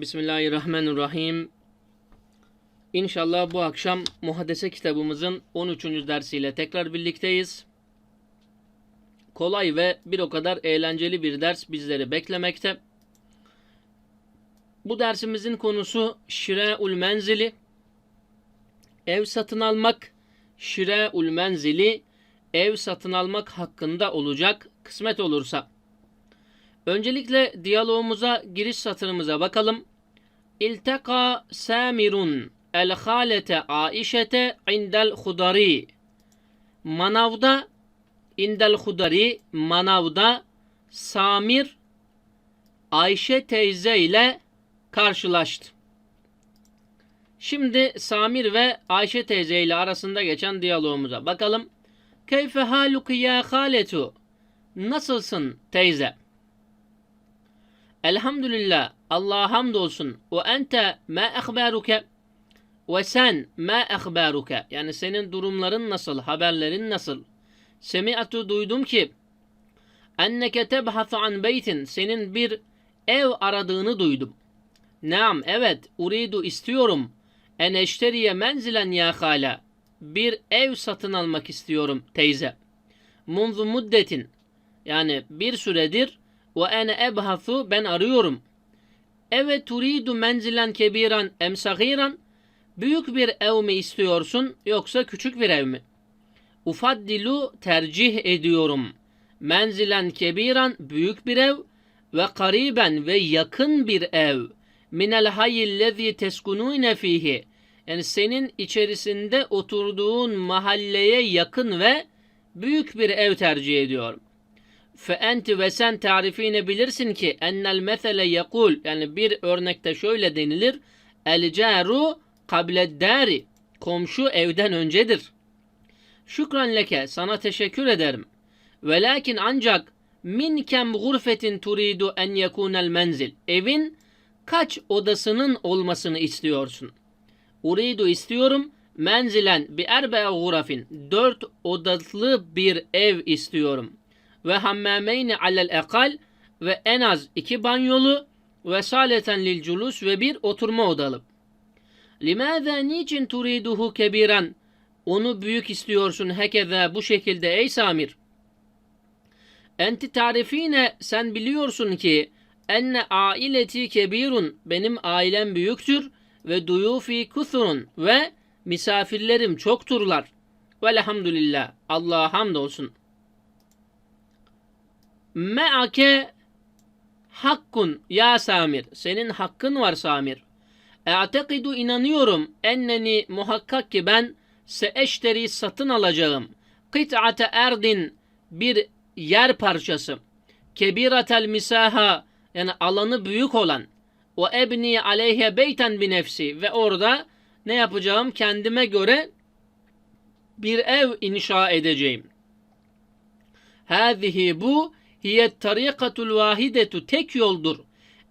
Bismillahirrahmanirrahim. İnşallah bu akşam Muhaddese kitabımızın 13. dersiyle tekrar birlikteyiz. Kolay ve bir o kadar eğlenceli bir ders bizleri beklemekte. Bu dersimizin konusu Şire'ul Menzili. Ev satın almak, Şire'ul Menzili, ev satın almak hakkında olacak kısmet olursa. Öncelikle diyalogumuza giriş satırımıza bakalım. İlteka Samirun el halete Aişete indel hudari. Manavda indel hudari manavda Samir Ayşe teyze ile karşılaştı. Şimdi Samir ve Ayşe teyze ile arasında geçen diyalogumuza bakalım. Keyfe haluki ya haletu? Nasılsın teyze? Elhamdülillah. Allah'a hamdolsun. Ve ente ma ehbaruke? Ve sen ma ehbaruke? Yani senin durumların nasıl? Haberlerin nasıl? Semi'atu duydum ki enneke tebhasu an beytin. Senin bir ev aradığını duydum. Naam evet uridu istiyorum. En eşteriye menzilen ya hala. Bir ev satın almak istiyorum teyze. Munzu muddetin. Yani bir süredir ve ene ebhasu ben arıyorum. Evet turidu menzilen kebiran em sagiran. Büyük bir ev mi istiyorsun yoksa küçük bir ev mi? Ufaddilu tercih ediyorum. Menzilen kebiran büyük bir ev ve kariben ve yakın bir ev. Minel hayyillezî teskunûne fihi. Yani senin içerisinde oturduğun mahalleye yakın ve büyük bir ev tercih ediyorum. Fe enti ve sen tarifine bilirsin ki ennel mesele yakul yani bir örnekte şöyle denilir. El caru kabled. Komşu evden öncedir. Şükran leke sana teşekkür ederim. Velakin ancak min kem gurfetin turidu en yekunel menzil. Evin kaç odasının olmasını istiyorsun? Uridu istiyorum menzilen bi erbe gurafin. Dört odalı bir ev istiyorum. Ve hammameyni alel ekal ve en az iki banyolu ve saleten lil culus ve bir oturma odalı. Limâzâ niçin turiduhu kebiran? Onu büyük istiyorsun hekeze bu şekilde ey Samir. Enti tarifine sen biliyorsun ki enne aileti kebirun benim ailem büyüktür ve duyufi kusurun ve misafirlerim çokturlar. Velhamdülillah. Allah'a hamdolsun. Me'ake hakkun ya Samir. Senin hakkın var Samir. E'tekidu inanıyorum enneni muhakkak ki ben seeşteri satın alacağım. Kıt'ate erdin bir yer parçası. Kebiratel misaha yani alanı büyük olan. Ve ebni aleyhe beyten bi nefsi ve orada ne yapacağım? Kendime göre bir ev inşa edeceğim. Hâzihi bu hiye tarikatul vahidetu tek yoldur.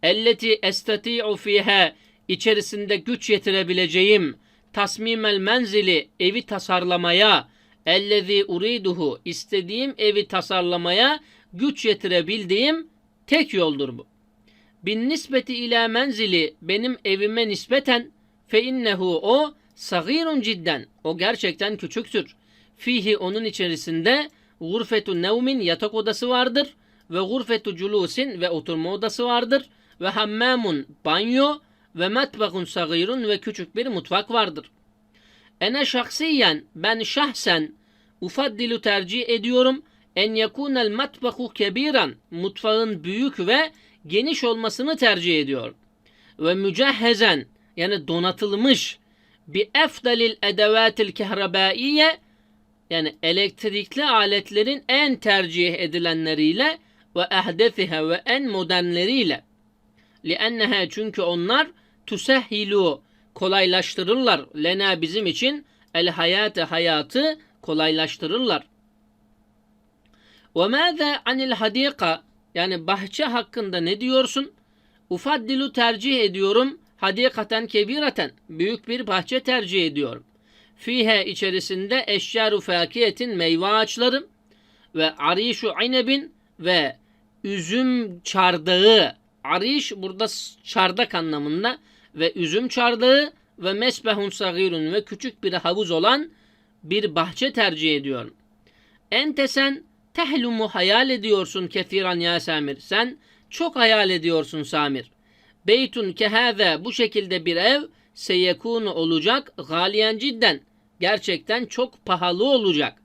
Elleti estati'u fiha içerisinde güç yetirebileceğim tasmimel menzili evi tasarlamaya ellezi uriduhu istediğim evi tasarlamaya güç yetirebildiğim tek yoldur bu. Bin nispeti ila menzili benim evime nispeten fe innehu o sagirun cidden o gerçekten küçüktür. Fihi onun içerisinde gurfetu nevmin yatak odası vardır ve gurfetu culusin ve oturma odası vardır ve hammamun banyo ve metbakun sagirun ve küçük bir mutfak vardır. Ene şahsiyen ben şahsen ufaddilu tercih ediyorum en yekunel metbaku kebiran mutfağın büyük ve geniş olmasını tercih ediyorum. Ve mücehhezen yani donatılmış bi efdalil edevatil kehrabaiye yani elektrikli aletlerin en tercih edilenleriyle ve ehdesihe ve en modernleriyle. Lienneha çünkü onlar tusehhilu kolaylaştırırlar lena bizim için el hayatı hayatı kolaylaştırırlar. Ve mâze anil hadika yani bahçe hakkında ne diyorsun? Ufaddilu tercih ediyorum hadikaten kebiraten büyük bir bahçe tercih ediyorum. Fihe içerisinde eşyaru fakiyetin meyve ağaçları ve arişu inebin ve üzüm çardağı Ariş burada çardak anlamında ve üzüm çardağı ve mesbehun sagirun ve küçük bir havuz olan bir bahçe tercih ediyorum. Ente sen tehlumu hayal ediyorsun kethiran ya Samir. Sen çok hayal ediyorsun Samir. Beytun kehâze bu şekilde bir ev seyekunu olacak galiyen cidden. Gerçekten çok pahalı olacak.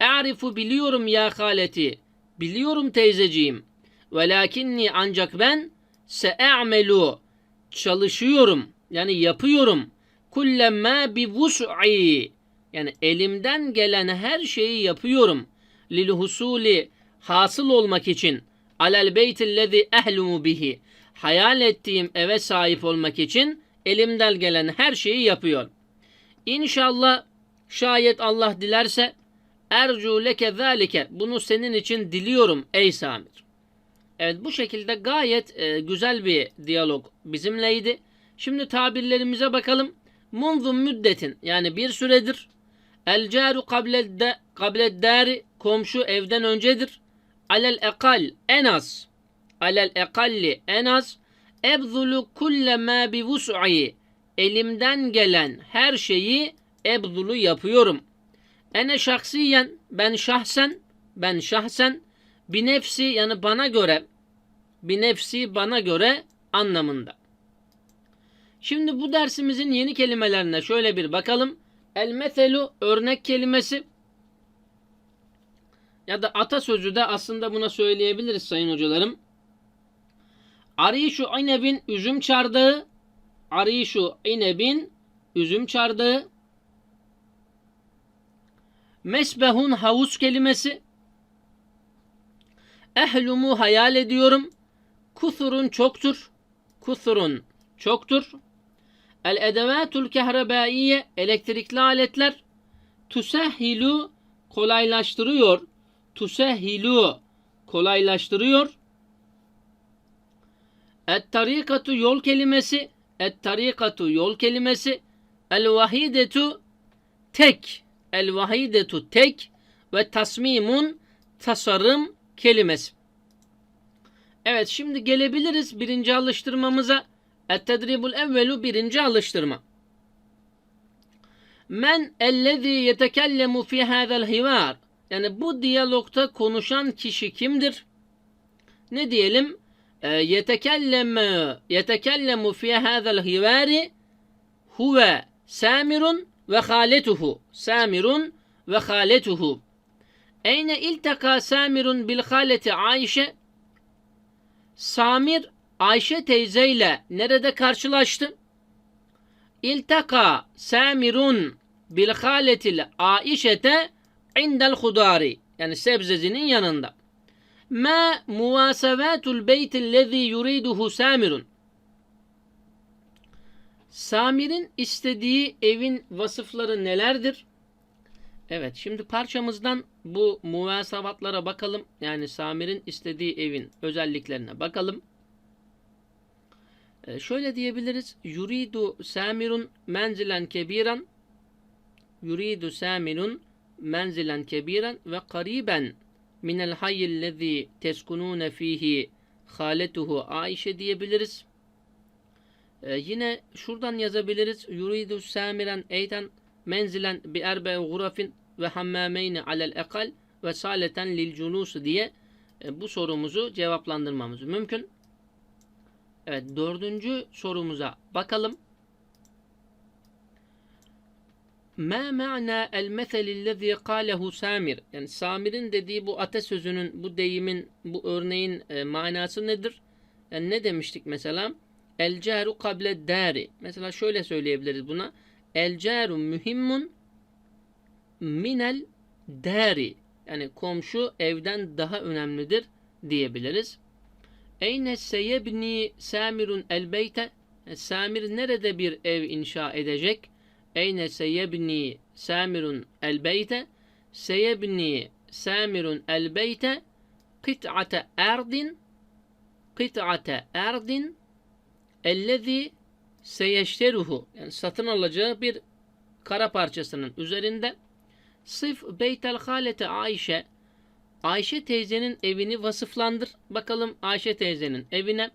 E'rifu biliyorum ya haleti. Biliyorum teyzeciğim. Velakinni ancak ben se'amelu çalışıyorum. Yani yapıyorum. Kullemme bi vus'i yani elimden gelen her şeyi yapıyorum. Lil husuli hasıl olmak için alel beytillezi ehlumu bihi hayal ettiğim eve sahip olmak için elimden gelen her şeyi yapıyor. İnşallah şayet Allah dilerse ercu leke zalike bunu senin için diliyorum ey Samir. Evet bu şekilde gayet e, güzel bir diyalog bizimleydi. Şimdi tabirlerimize bakalım. Munzum müddetin yani bir süredir. El caru kabled dari komşu evden öncedir. Alel ekal en az. Alel ekalli en az. Ebzulu kulle ma bi vus'i elimden gelen her şeyi ebzulu yapıyorum. Ene şahsiyen ben şahsen ben şahsen bir nefsi yani bana göre bir nefsi bana göre anlamında. Şimdi bu dersimizin yeni kelimelerine şöyle bir bakalım. El meselu örnek kelimesi ya da atasözü de aslında buna söyleyebiliriz sayın hocalarım. Arişu inebin üzüm çardağı Arişu inebin üzüm çardağı Mesbehun havuz kelimesi Ehlumu hayal ediyorum. Kusurun çoktur. Kusurun çoktur. El edevatul kehrabaiye elektrikli aletler tusehhilu kolaylaştırıyor. Tusehhilu kolaylaştırıyor. Et tarikatu yol kelimesi et tarikatu yol kelimesi el vahidetu tek el vahidetu tek ve tasmimun tasarım kelimesi. Evet şimdi gelebiliriz birinci alıştırmamıza. Et-tedribul evvelu birinci alıştırma. Men ellezî yetekellemu fi hâzel hivar. Yani bu diyalogta konuşan kişi kimdir? Ne diyelim? E, yetekellemu yetekellemu fi hâzel hivari huve samirun ve haletuhu. Samirun ve haletuhu. Eyne iltaka Samirun bil haleti Ayşe? Samir Ayşe teyzeyle nerede karşılaştı? İltaka Samirun bil haletil Aişete indel hudari. Yani sebzecinin yanında. Ma muvasevatul beytillezî yuriduhu Samirun. Samir'in istediği evin vasıfları nelerdir? Evet şimdi parçamızdan bu muvasavatlara bakalım. Yani Samir'in istediği evin özelliklerine bakalım. Ee, şöyle diyebiliriz. Yuridu Samirun menzilen kebiran Yuridu Samirun menzilen kebiran ve kariben minel hayyillezî teskunûne fihi haletuhu Aişe diyebiliriz. Ee, yine şuradan yazabiliriz. Yuridu Samiren eyten menzilen bi erbe gurafin ve hammameyni alel ekal ve saleten lil cunus diye e, bu sorumuzu cevaplandırmamız mümkün. Evet dördüncü sorumuza bakalım. Ma ma'na el meselillezî kâlehu Samir. Yani Samir'in dediği bu atasözünün, bu deyimin, bu örneğin e, manası nedir? Yani ne demiştik mesela? El caru kable dari. Mesela şöyle söyleyebiliriz buna. El caru mühimmun minel dari. Yani komşu evden daha önemlidir diyebiliriz. Eyne seyebni samirun el beyte. Samir nerede bir ev inşa edecek? Eyne seyebni samirun el beyte. Seyebni samirun el beyte kıt'ate erdin kıt'ate erdin ellezî seyeşteruhu yani satın alacağı bir kara parçasının üzerinde sıf beytel halete Ayşe Ayşe teyzenin evini vasıflandır. Bakalım Ayşe teyzenin evine.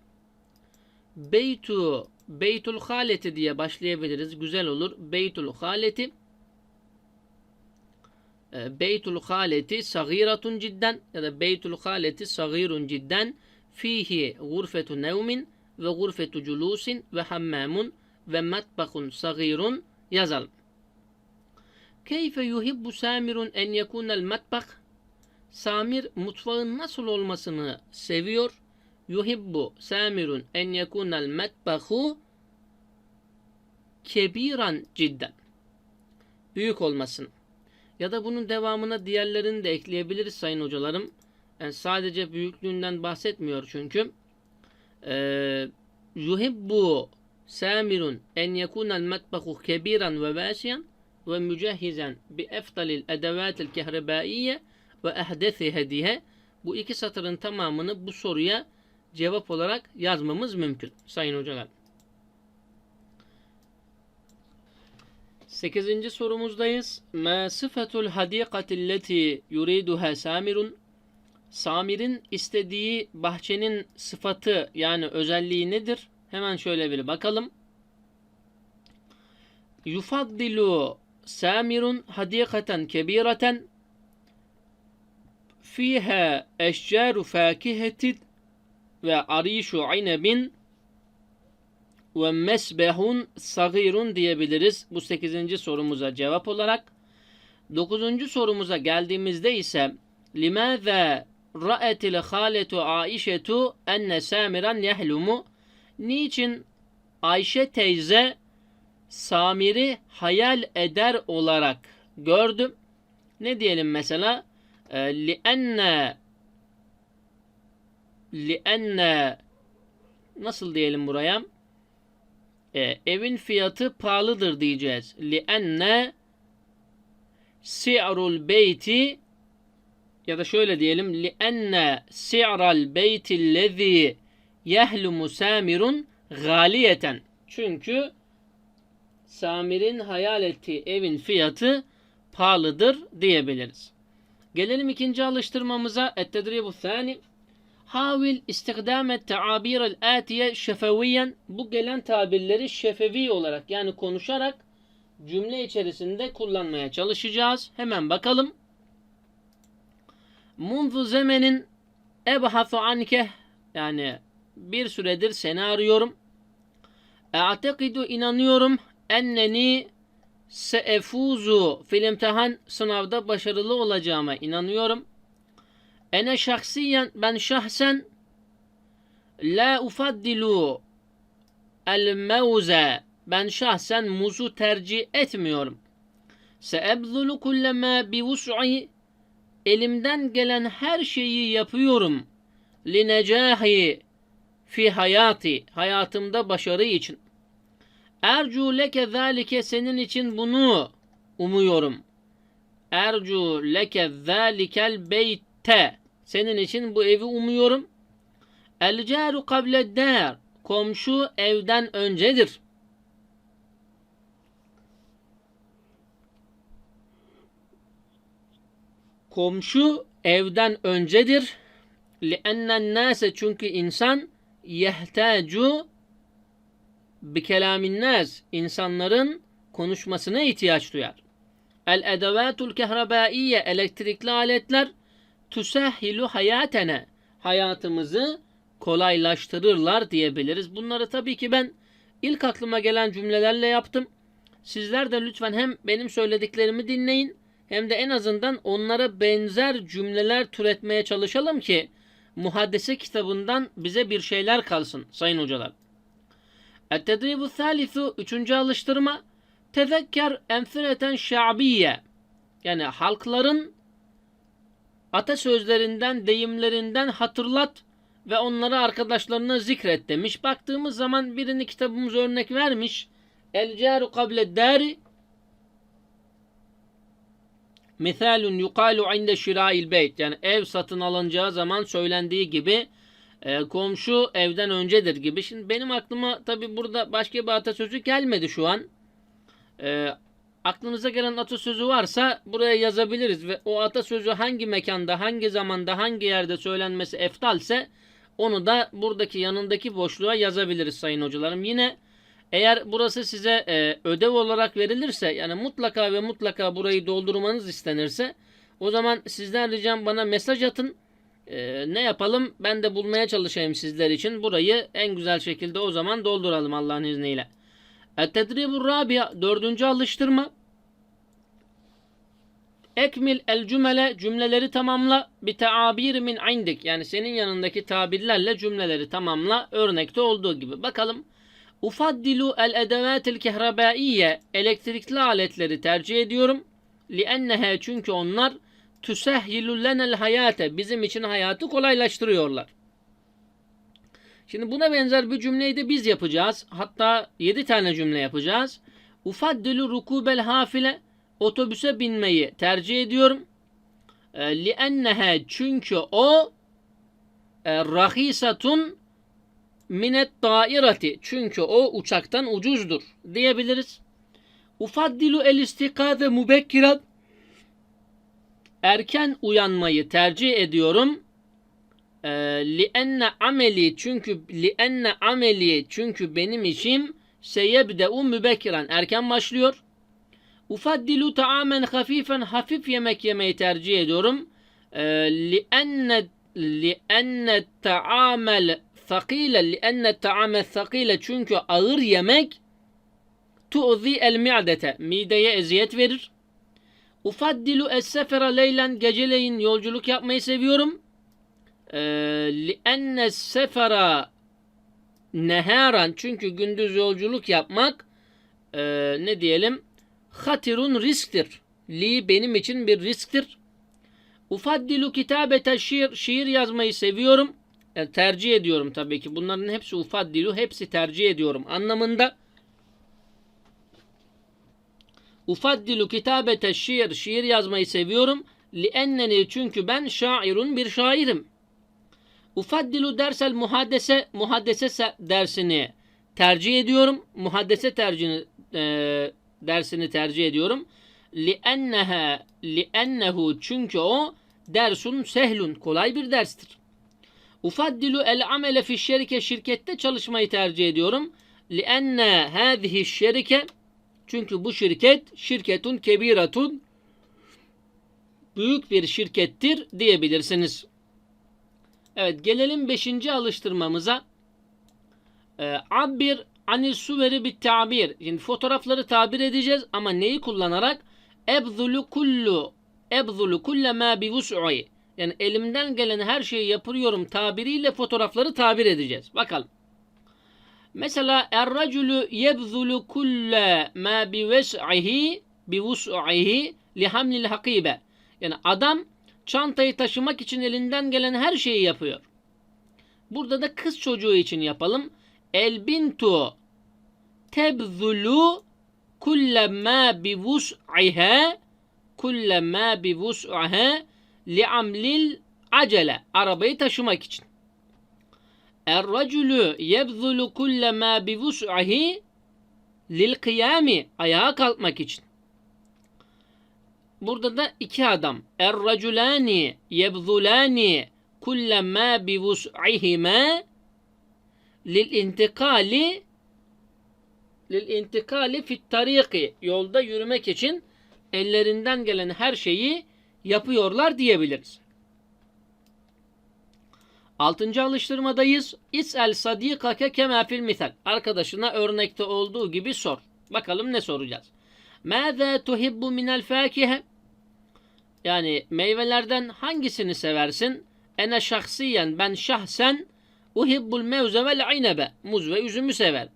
Beytu Beytul Haleti diye başlayabiliriz. Güzel olur. Beytul Haleti e, Beytul Haleti sagiratun cidden ya da Beytul Haleti sagirun cidden fihi gurfetu nevmin ve gurfetu culusin ve hammamun ve matbahun sagirun yazalım. Keyfe yuhibbu Samirun en yekunel matbah Samir mutfağın nasıl olmasını seviyor. Yuhibbu Samirun en yekunel matbahu kebiran cidden. Büyük olmasını. Ya da bunun devamına diğerlerini de ekleyebiliriz sayın hocalarım. Yani sadece büyüklüğünden bahsetmiyor çünkü. Ee, yuhibbu samirun en yekunel metbahu kebiran ve vasiyan ve mücehizen bi eftalil edevatil kehribaiye ve ehdesi hediye. Bu iki satırın tamamını bu soruya cevap olarak yazmamız mümkün sayın hocalar. Sekizinci sorumuzdayız. Ma sıfatul hadikatilleti yuriduha samirun Samir'in istediği bahçenin sıfatı yani özelliği nedir? Hemen şöyle bir bakalım. Yufaddilu Hadikaten kebireten fiha eşcaru fakihetin ve arişu inebin ve mesbehun sagirun diyebiliriz. Bu 8. sorumuza cevap olarak. 9. sorumuza geldiğimizde ise limaza ra'etil haletu Aişetu enne samiran yehlumu niçin Ayşe teyze Samir'i hayal eder olarak gördüm. Ne diyelim mesela? Lienne lienne nasıl diyelim buraya? e, evin fiyatı pahalıdır diyeceğiz. Lienne si'rul beyti ya da şöyle diyelim lienne si'ral beytillezî yehlumu samirun galiyeten. Çünkü Samir'in hayal ettiği evin fiyatı pahalıdır diyebiliriz. Gelelim ikinci alıştırmamıza. Et-tedribu thani. Havil istikdamet teabirel atiye şefeviyen. Bu gelen tabirleri şefevi olarak yani konuşarak cümle içerisinde kullanmaya çalışacağız. Hemen bakalım. Munzu zemenin ebhasu anke yani bir süredir seni arıyorum. E'tekidu inanıyorum enneni seefuzu fil imtihan sınavda başarılı olacağıma inanıyorum. Ene şahsiyen ben şahsen la ufaddilu el mevze ben şahsen muzu tercih etmiyorum. Seebzulu kullema bi vus'i elimden gelen her şeyi yapıyorum. Li necahi fi hayati hayatımda başarı için. Ercu leke zalike senin için bunu umuyorum. Ercu leke zalikel beyte senin için bu evi umuyorum. El caru kable dar komşu evden öncedir. Komşu evden öncedir. لِأَنَّ nase çünkü insan yehtacu bi kelamin nas insanların konuşmasına ihtiyaç duyar. El edevatul kehrabaiye elektrikli aletler tusahhilu hayatene hayatımızı kolaylaştırırlar diyebiliriz. Bunları tabii ki ben ilk aklıma gelen cümlelerle yaptım. Sizler de lütfen hem benim söylediklerimi dinleyin hem de en azından onlara benzer cümleler türetmeye çalışalım ki muhaddese kitabından bize bir şeyler kalsın sayın hocalar. Et-tedribu thalithu üçüncü alıştırma tezekker emfileten şa'biye yani halkların atasözlerinden, deyimlerinden hatırlat ve onları arkadaşlarına zikret demiş. Baktığımız zaman birini kitabımız örnek vermiş. El caru kable dari Misalun yukalu inde şirail beyt. Yani ev satın alınacağı zaman söylendiği gibi e, komşu evden öncedir gibi. Şimdi benim aklıma tabi burada başka bir atasözü gelmedi şu an. E, aklınıza gelen atasözü varsa buraya yazabiliriz ve o atasözü hangi mekanda, hangi zamanda, hangi yerde söylenmesi eftalse Onu da buradaki yanındaki boşluğa yazabiliriz sayın hocalarım. Yine eğer burası size e, ödev olarak verilirse yani mutlaka ve mutlaka burayı doldurmanız istenirse o zaman sizden ricam bana mesaj atın. E, ne yapalım ben de bulmaya çalışayım sizler için. Burayı en güzel şekilde o zaman dolduralım Allah'ın izniyle. Et-tedribur rabia dördüncü alıştırma. Ekmil el cümle cümleleri tamamla bi taabir min indik yani senin yanındaki tabirlerle cümleleri tamamla örnekte olduğu gibi. Bakalım. Ufaddilu el edevatil kehrabaiye elektrikli aletleri tercih ediyorum. Liennehe çünkü onlar tüsehhilu lenel hayate bizim için hayatı kolaylaştırıyorlar. Şimdi buna benzer bir cümleyi de biz yapacağız. Hatta 7 tane cümle yapacağız. Ufaddilu rukubel hafile otobüse binmeyi tercih ediyorum. E, liennehe çünkü o e, rahisatun minet dairati çünkü o uçaktan ucuzdur diyebiliriz. Ufaddilu el istikade mubekkirat erken uyanmayı tercih ediyorum. E, lienne ameli çünkü lienne ameli çünkü benim işim seyebdeu mübekkiran erken başlıyor. Ufaddilu taamen hafifen hafif yemek yemeyi tercih ediyorum. E, lienne lienne taamel thakile lienne taamel thakile çünkü ağır yemek tu'zi el mi'dete mideye eziyet verir. Ufaddilu es sefera leylen geceleyin yolculuk yapmayı seviyorum. E, lienne sefera neharan çünkü gündüz yolculuk yapmak e, ne diyelim hatirun risktir. Li benim için bir risktir. Ufaddilu kitabete şiir, şiir yazmayı seviyorum. Yani tercih ediyorum tabii ki. Bunların hepsi ufaddilu, hepsi tercih ediyorum anlamında. Ufaddilu kitabete şiir. Şiir yazmayı seviyorum. Li Lienneni çünkü ben şairun bir şairim. Ufaddilu dersel muhaddese muhaddese dersini tercih ediyorum. Muhaddese tercihini e, dersini tercih ediyorum. Lienneha liennehu çünkü o dersun sehlun kolay bir derstir. Ufaddilu el amele fi şerike şirkette çalışmayı tercih ediyorum. Li Lienne hâzihi şerike çünkü bu şirket şirketun kebiratun büyük bir şirkettir diyebilirsiniz. Evet gelelim beşinci alıştırmamıza. Ee, Abbir Anil suveri bit tabir. Şimdi fotoğrafları tabir edeceğiz ama neyi kullanarak? Ebzulu kullu ebzulu kulle ma bi vus'i. Yani elimden gelen her şeyi yapıyorum tabiriyle fotoğrafları tabir edeceğiz. Bakalım. Mesela er-raculu yebzulu kulle ma bi ves'ihi bi vus'ihi li hamlil hakibe. Yani adam çantayı taşımak için elinden gelen her şeyi yapıyor. Burada da kız çocuğu için yapalım. El bintu tebzulu kullema bi vus'iha kullema bi vus'iha li amlil acele arabayı taşımak için. Er raculu yebzulu kullema bi vus'ihi lil kıyami ayağa kalkmak için. Burada da iki adam. Er raculani yebzulani kullema bi vus'ihima lil intikali lil intikali fit tariki yolda yürümek için ellerinden gelen her şeyi yapıyorlar diyebiliriz. Altıncı alıştırmadayız. İs'el sadikake kema fil misal. Arkadaşına örnekte olduğu gibi sor. Bakalım ne soracağız. Mâzâ tuhibbu minel fâkihe? Yani meyvelerden hangisini seversin? Ene şahsiyen ben şahsen uhibbul mevze vel inebe. Muz ve üzümü sever.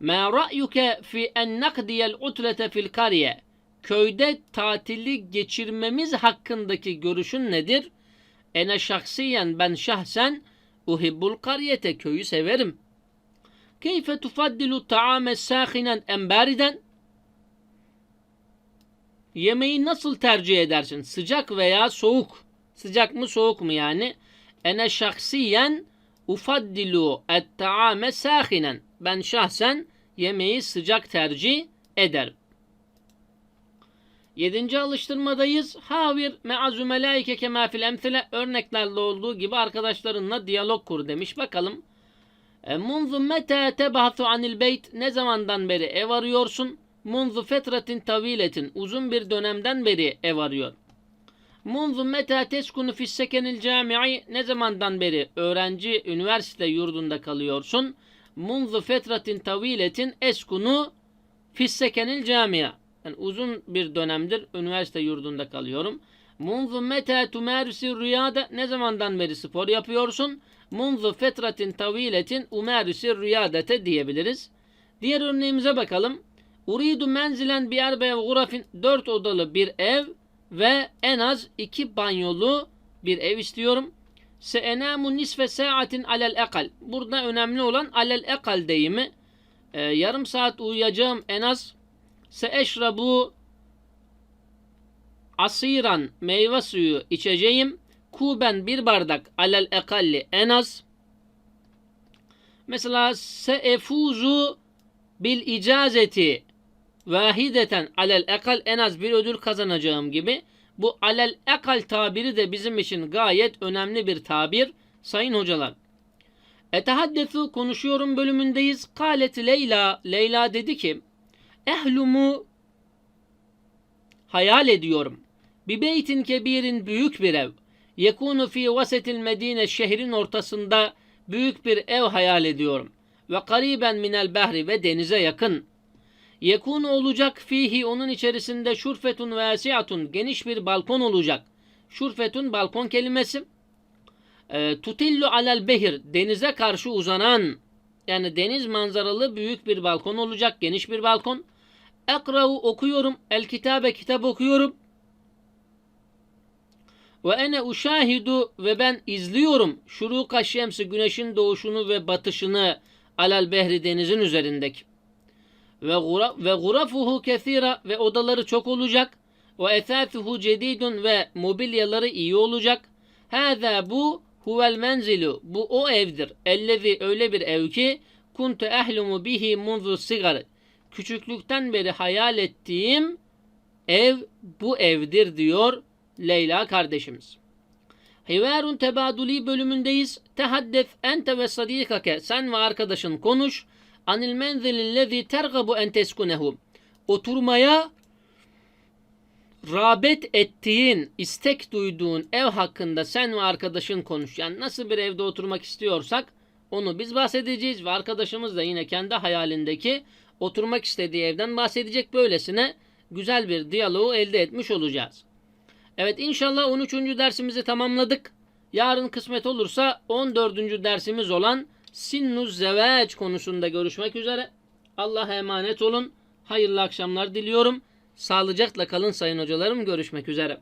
Ma ra'yuke fi en nakdiyel utlete fil kariye. Köyde tatili geçirmemiz hakkındaki görüşün nedir? Ene şahsiyen ben şahsen uhibbul kariyete köyü severim. Keyfe tufaddilu ta'ame sâhinen embariden? Yemeği nasıl tercih edersin? Sıcak veya soğuk? Sıcak mı soğuk mu yani? Ene şahsiyen ufaddilu et ta'ame sâhinen. Ben şahsen yemeği sıcak tercih ederim. Yedinci alıştırmadayız. Havir me'azu melaike kema fil emsile örneklerle olduğu gibi arkadaşlarınla diyalog kur demiş. Bakalım. E, Munzu meta tebahthu anil beyt ne zamandan beri ev arıyorsun? Munzu fetretin taviletin uzun bir dönemden beri ev arıyor. Munzu meta teskunu fis sekenil cami'i ne zamandan beri öğrenci üniversite yurdunda kalıyorsun? Munzu fetretin taviletin eskunu fis sekenil camia. Yani uzun bir dönemdir üniversite yurdunda kalıyorum. Munzu meta tumarisi rüyada ne zamandan beri spor yapıyorsun? Munzu fetretin taviletin umarisi rüyadete diyebiliriz. Diğer örneğimize bakalım. Uridu menzilen bir erbe gurafin dört odalı bir ev ve en az iki banyolu bir ev istiyorum. Se enamu nisfe saatin alel ekal. Burada önemli olan alel ekal deyimi. Ee, yarım saat uyuyacağım en az. Se eşrabu asiran meyve suyu içeceğim. Kuben bir bardak alel ekalli en az. Mesela se efuzu bil icazeti vahideten alel ekal en az bir ödül kazanacağım gibi. Bu alel ekal tabiri de bizim için gayet önemli bir tabir sayın hocalar. Etehaddesu konuşuyorum bölümündeyiz. Kalet Leyla. Leyla dedi ki Ehlumu hayal ediyorum. Bir beytin kebirin büyük bir ev. Yekunu fi vasetil medine şehrin ortasında büyük bir ev hayal ediyorum. Ve kariben minel behri ve denize yakın. Yekunu olacak fihi onun içerisinde şurfetun vasiatun geniş bir balkon olacak. Şurfetun balkon kelimesi. E, tutillu alel behir denize karşı uzanan yani deniz manzaralı büyük bir balkon olacak. Geniş bir balkon. Ekra'u okuyorum. El kitabe kitap okuyorum. Ve ene uşahidu ve ben izliyorum. Şuruka şemsi güneşin doğuşunu ve batışını alel behri denizin üzerindeki. Ve, gura, ve gurafuhu kethira ve odaları çok olacak. Ve ethathuhu cedidun ve mobilyaları iyi olacak. Hâzâ bu huvel menzilu. Bu o evdir. Ellezi öyle bir ev ki kuntu ehlumu bihi munzu sigar. Küçüklükten beri hayal ettiğim ev bu evdir diyor Leyla kardeşimiz. Hivarun tebaduli bölümündeyiz. Tehaddes ente ve sadikake. Sen ve arkadaşın konuş. Anil menzilillezi tergabu en teskunehu. Oturmaya rağbet ettiğin, istek duyduğun ev hakkında sen ve arkadaşın konuş. Yani nasıl bir evde oturmak istiyorsak onu biz bahsedeceğiz ve arkadaşımız da yine kendi hayalindeki oturmak istediği evden bahsedecek. Böylesine güzel bir diyaloğu elde etmiş olacağız. Evet inşallah 13. dersimizi tamamladık. Yarın kısmet olursa 14. dersimiz olan Sinnuz Zeveç konusunda görüşmek üzere. Allah'a emanet olun. Hayırlı akşamlar diliyorum. Sağlıcakla kalın sayın hocalarım. Görüşmek üzere.